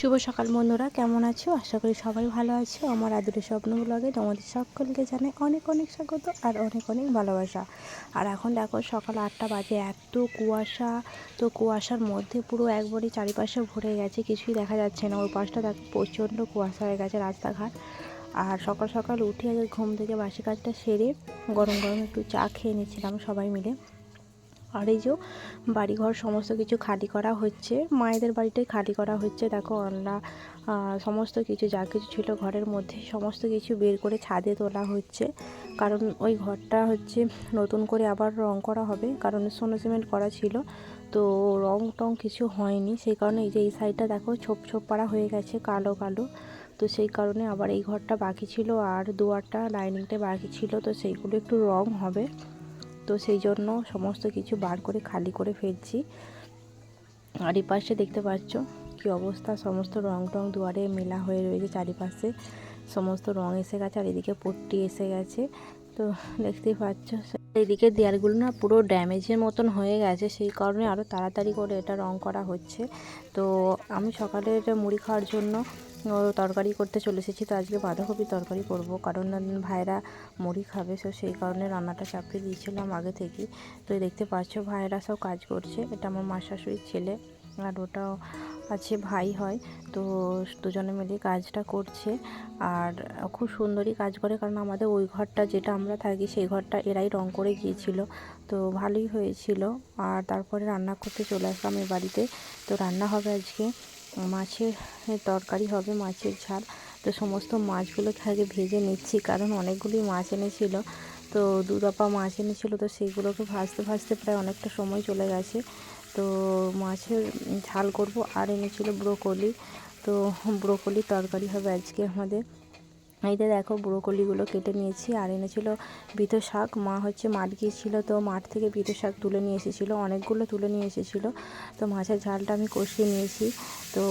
শুভ সকাল বন্ধুরা, কেমন আছো? আশা করি সবাই ভালো আছো। আমার আদুরে স্বপ্ন ব্লগে তোমাদের সকলকে জানাই অনেক অনেক স্বাগত আর অনেক অনেক ভালোবাসা। আর এখন দেখো সকাল আটটা বাজে, এত কুয়াশা। তো কুয়াশার মধ্যে পুরো একবারই চারিপাশে ভরে গেছে, কিছুই দেখা যাচ্ছে না। ওই পাশটা দেখো, প্রচণ্ড কুয়াশা হয়ে গেছে রাস্তাঘাট। আর সকাল সকাল উঠে আগে ঘুম থেকে বাসি কাজটা সেরে গরম গরম একটু চা খেয়ে নিচ্ছিলাম সবাই মিলে। আর এই যে বাড়িঘর সমস্ত কিছু খালি করা হচ্ছে, মায়েদের বাড়িটাই খালি করা হচ্ছে। দেখো আল্লাহ সমস্ত কিছু, যা কিছু ছিল ঘরের মধ্যে, সমস্ত কিছু বের করে ছাদে তোলা হচ্ছে। কারণ ওই ঘরটা হচ্ছে নতুন করে আবার রং করা হবে, কারণ সোনো সিমেন্ট করা ছিল। তো রং টং কিছু হয়নি, সেই কারণে এই যে এই সাইডটা দেখো ছোপ ছোপ পাড়া হয়ে গেছে, কালো কালো। তো সেই কারণে আবার এই ঘরটা বাকি ছিল আর দুয়ারটা, লাইনিংটা বাকি ছিল, তো সেইগুলো একটু রং হবে। তো সেই জন্য সমস্ত কিছু বার করে খালি করে ফেলছি। আর পাশে দেখতে পাচ্ছ কি অবস্থা, সমস্ত রং টং দুয়ারে মেলা হয়ে রয়েছে চারিপাশে। সমস্ত রং এসে গেছে, আর এদিকে পট্টি এসে গেছে। তো দেখতেই পাচ্ছ এইদিকে দেয়ালগুলো না পুরো ড্যামেজের মতন হয়ে গেছে, সেই কারণে আরও তাড়াতাড়ি করে এটা রং করা হচ্ছে। তো আমি সকালে এটা মুড়ি খাওয়ার জন্য তরকারি করতে চলে এসেছি, তো আজকে বাঁধাকপি তরকারি করব। কারণ ভাইরা মুড়ি খাবে সো সেই কারণে রান্নাটা চাপিয়ে দিয়েছিলাম আগে থেকেই তো দেখতে পাচ্ছ, ভাইরা সব কাজ করছে। এটা আমার মা শাশুড়ির ছেলে আর ওটাও আছে, ভাই হয়। তো দুজনে মিলে কাজটা করছে। আর খুব সুন্দরই কাজ করে, কারণ আমাদের ওই ঘরটা যেটা আমরা থাকি, সেই ঘরটা এরাই রং করে গিয়েছিল। তো ভালোই হয়েছিল। আর তারপরে রান্না করতে চলে আসলাম এ বাড়িতে। তো রান্না হবে আজকে। মাছের তরকারি হবে মাছের ঝাল। তো সমস্ত মাছগুলোকে আগে ভেজে নিচ্ছি, কারণ অনেকগুলি মাছ এনেছিল। তো দু দপা মাছ এনেছিল, তো সেইগুলোকে ভাজতে ভাজতে প্রায় অনেকটা সময় চলে গেছে। তো মাছের ঝাল করব। আর এনেছিল ব্রোকলি। তো ব্রোকলি তরকারি হবে আজকে আমাদের। এইটা দেখো ব্রোকলিগুলো কেটে নিয়েছি, আর এনেছিল বিত শাক। মা হচ্ছে মাঠ গিয়েছিল, তো মাঠ থেকে বিত শাক তুলে নিয়ে এসেছিল, অনেকগুলো তুলে নিয়ে এসেছিল। তো মাছের ঝালটা আমি কষিয়ে নিয়েছি। তো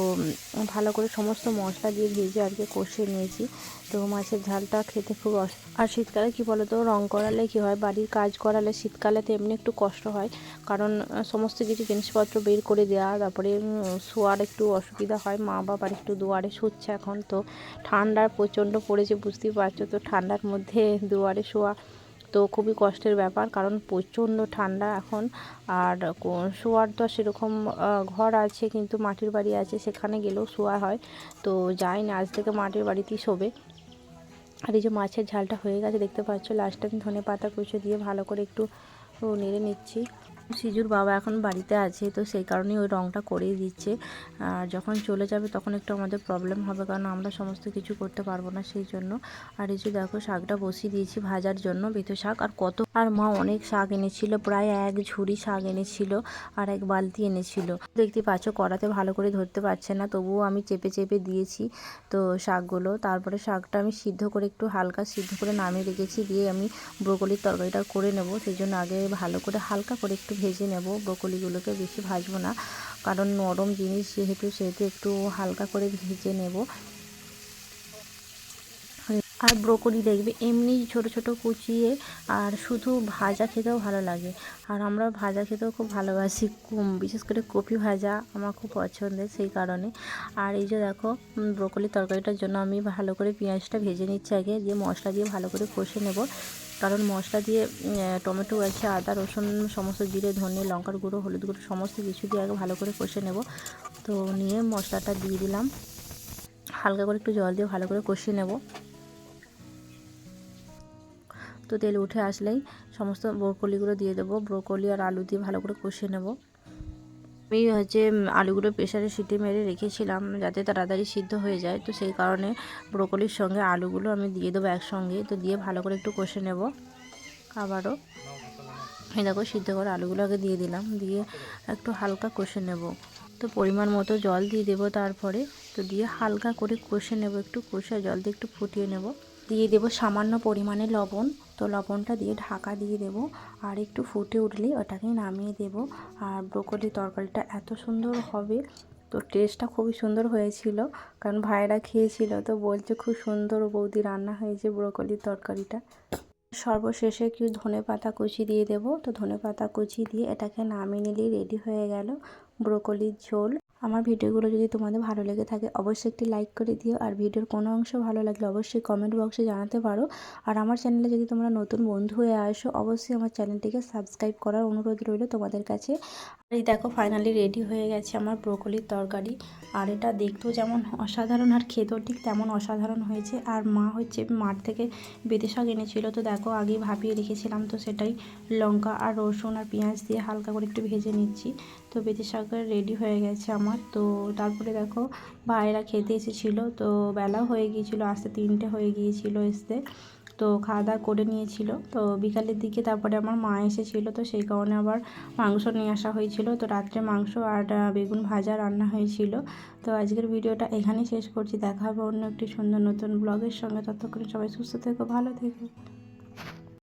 ভালো করে সমস্ত মশলা দিয়ে ভেজে আর কি কষিয়ে নিয়েছি। তো মাছের ঝালটা খেতে খুব আর শীতকালে কি বলো তো রং করালে কি হয়, বাড়ির কাজ করালে শীতকালে তো এমনি একটু কষ্ট হয়, কারণ সমস্ত কিছু জিনিসপত্র বের করে দেওয়া তারপরে শোয়ার একটু অসুবিধা হয়, মা বাবার একটু দুয়ারে শুচ্ছে এখন, তো ঠান্ডার প্রচণ্ড পড়েছে, বুঝতেই পারছ, তো ঠান্ডার মধ্যে দুয়ারে শোয়া, তো খুবই কষ্টের ব্যাপার, কারণ প্রচণ্ড ঠান্ডা এখন, আর শোয়ার তো সেরকম ঘর আছে, কিন্তু মাটির বাড়ি আছে, সেখানে গেলেও শোয়া হয়, তো যাই না, আজ থেকে মাটির বাড়িতেই শোবে আর এই যে মাছের ঝালটা হয়ে গেছে, দেখতে পাচ্ছ লাস্টে আমি ধনে পাতা কুচো দিয়ে ভালো করে একটু নেড়ে নিচ্ছি। সিজুর বাবা এখন বাড়িতে আছে, তো সেই কারণেই ওই রঙটা করেই দিচ্ছে। আর যখন চলে যাবে তখন একটু আমাদের প্রবলেম হবে, কারণ আমরা সমস্ত কিছু করতে পারব না সেই জন্য। আর এই যে দেখো, শাকটা বসিয়ে দিয়েছি ভাজার জন্য বেতো শাক। আর কত, আর মা অনেক শাক এনেছিল, প্রায় এক ঝুড়ি শাক এনেছিল আর এক বালতি এনেছিল। দেখতে পাচ্ছ, কড়াতে ভালো করে ধরতে পারছে না, তবুও আমি চেপে চেপে দিয়েছি তো শাকগুলো। তারপরে শাকটা আমি সিদ্ধ করে একটু হালকা সিদ্ধ করে নামিয়ে রেখেছি, দিয়ে আমি ব্রোকলির তরকারিটা করে নেব। সেই জন্য আগে ভালো করে হালকা করে একটু ভেজে নেব, ব্রকলিগুলোকে বেশি ভাজবো না। কারণ নরম জিনিস যেহেতু, সেহেতু একটু হালকা করে ভেজে নেব। আর ব্রোকলি দেখবে, এমনি ছোট ছোট কুচিয়ে আর শুধু ভাজা খেতেও ভালো লাগে। আর আমরা ভাজা খেতেও খুব ভালোবাসি বিশেষ করে কপি ভাজা আমার খুব পছন্দের সেই কারণে। আর এই যে দেখো ব্রোকলি তরকারিটার জন্য আমি ভালো করে পেঁয়াজটা ভেজে নিচ্ছি আগে, দিয়ে মশলা দিয়ে ভালো করে কষে নেব। কারণ মশলা দিয়ে টমেটো আছে আদা, রসুন, সমস্ত জিরে, ধনে, লঙ্কার গুঁড়ো, হলুদ গুঁড়ো, সমস্ত কিছু দিয়ে আগে ভালো করে কষে নেব। তো নিয়ে মশলাটা দিয়ে দিলাম। হালকা করে একটু জল দিয়ে ভালো করে কষিয়ে নেব। তো তেল উঠে আসলেই সমস্ত ব্রোকলিগুলো দিয়ে দেবো। ব্রোকলি আর আলু দিয়ে ভালো করে কষিয়ে নেব। আমি হচ্ছে আলুগুলো প্রেশারে সিটি মেরে রেখেছিলাম যাতে তাড়াতাড়ি সিদ্ধ হয়ে যায়। তো সেই কারণে ব্রোকলির সঙ্গে আলুগুলো আমি দিয়ে দেবো একসঙ্গে। তো দিয়ে ভালো করে একটু কষে নেব আবারও। এই দেখো সিদ্ধ করে আলুগুলো আগে দিয়ে দিলাম। দিয়ে একটু হালকা কষে নেব। তো পরিমাণ মতো জল দিয়ে দেবো তারপরে। তো দিয়ে হালকা করে কষে নেব একটু। কষে জল দিয়ে একটু ফুটিয়ে নেব। দিয়ে দেব সামান্য পরিমাণে লবণ। তো লবণটা দিয়ে ঢাকা দিয়ে দেব আর একটু ফুটে উঠলে ওটাকে নামিয়ে দেব। আর ব্রোকলি তরকারিটা এত সুন্দর হবে, তো টেস্টটা খুবই সুন্দর হয়েছিল। কারণ ভাইরা খেয়েছিল, তো বলছে খুব সুন্দর বৌদি রান্না হয়েছে ব্রোকলির তরকারিটা। সর্বশেষে একটু ধনে পাতা কুচি দিয়ে দেব। তো ধনে পাতা কুচি দিয়ে এটাকে নামিয়ে নিলেই রেডি হয়ে গেল ব্রোকলির ঝোল। আমার ভিডিওগুলো যদি তোমাদের ভালো লেগে থাকে, অবশ্যই একটি লাইক করে দিও। আর ভিডিওর কোনো অংশ ভালো লাগলে অবশ্যই কমেন্ট বক্সে জানাতে পারো। আর আমার চ্যানেলে যদি তোমরা নতুন বন্ধু হয়ে আসো, অবশ্যই আমার চ্যানেলটিকে সাবস্ক্রাইব করার অনুরোধ রইল তোমাদের কাছে। এই দেখো ফাইনালি রেডি হয়ে গেছে আমার ব্রোকলির তরকারি। আর এটা দেখতেও যেমন অসাধারণ, আর খেতেও ঠিক তেমন অসাধারণ হয়েছে। আর মা হচ্ছে মাঠ থেকে বেতে শাক এনেছিল, তো দেখো আগে ভাপিয়ে রেখেছিলাম, তো সেটাই লঙ্কা আর রসুন আর পেঁয়াজ দিয়ে হালকা করে একটু ভেজে নিচ্ছি। তো বেতে শাক রেডি হয়ে গেছে আমার। তো তারপরে দেখো ভাইয়েরা খেতে এসেছিল, তো বেলা হয়ে গিয়েছিল আসতে তিনটে হয়ে গিয়েছিল আসতে তো খাওয়া দাওয়া করে নিয়েছিল। তো বিকালের দিকে তারপরে আমার মা এসেছিল, তো সেই কারণে আবার মাংস নিয়ে আসা হয়েছিল। তো রাত্রে মাংস আর বেগুন ভাজা রান্না হয়েছিল। তো আজকের ভিডিওটা এখানেই শেষ করছি। দেখা হবে অন্য একটি সুন্দর নতুন ব্লগের সঙ্গে। ততক্ষণ সবাই সুস্থ থেকো, ভালো থেকো।